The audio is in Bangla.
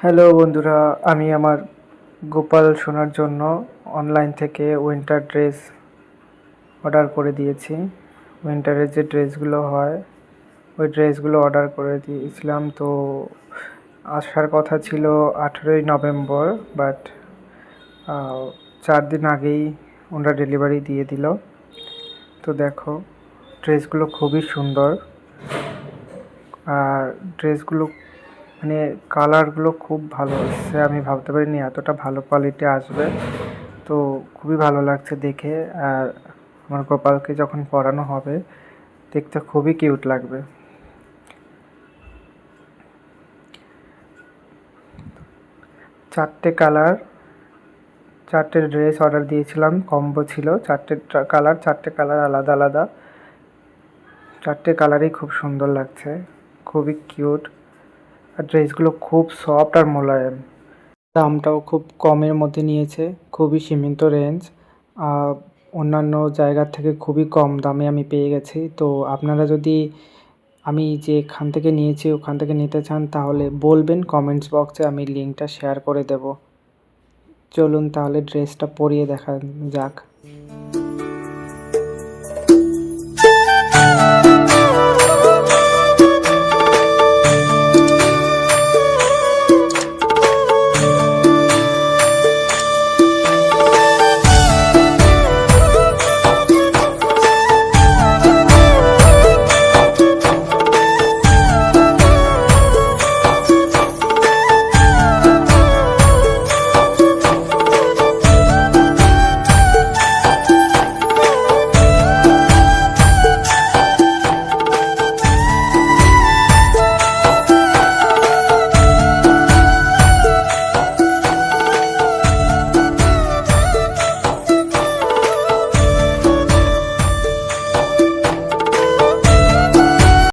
হ্যালো বন্ধুরা। আমি আমার গোপাল সোনার জন্য অনলাইন থেকে উইন্টার ড্রেস অর্ডার করে দিয়েছি। উইন্টারের যে ড্রেসগুলো হয়, ওই ড্রেসগুলো অর্ডার করে দিয়েছিলাম। তো আসার কথা ছিল আঠেরোই নভেম্বর বাট চার দিন আগেই ওনারা ডেলিভারি দিয়ে দিল। তো দেখো ড্রেসগুলো খুবই সুন্দর। আর ড্রেসগুলো মানে কালারগুলো খুব ভালো এসছে আমি ভাবতে পারিনি এতটা ভালো কোয়ালিটি আসবে। তো খুবই ভালো লাগছে দেখে, আর আমার গোপালকে যখন পরানো হবে, দেখতে খুবই কিউট লাগবে। চারটে কালার চারটে ড্রেস অর্ডার দিয়েছিলাম কম্বো ছিল। চারটে কালার চারটে কালার আলাদা আলাদা। চারটে কালারই খুব সুন্দর লাগছে, খুবই কিউট আর ড্রেসগুলো খুব সফট আর মোলায়েম। দামটাও খুব কমের মধ্যে নিয়েছে, খুবই সীমিত রেঞ্জ অন্যান্য জায়গার থেকে খুবই কম দামে আমি পেয়ে গেছি। তো আপনারা যদি আমি যেখান থেকে নিয়েছি, ওখান থেকে নিতে চান, তাহলে বলবেন কমেন্টস বক্সে আমি লিঙ্কটা শেয়ার করে দেব। চলুন তাহলে ড্রেসটা পরিয়ে দেখা যাক।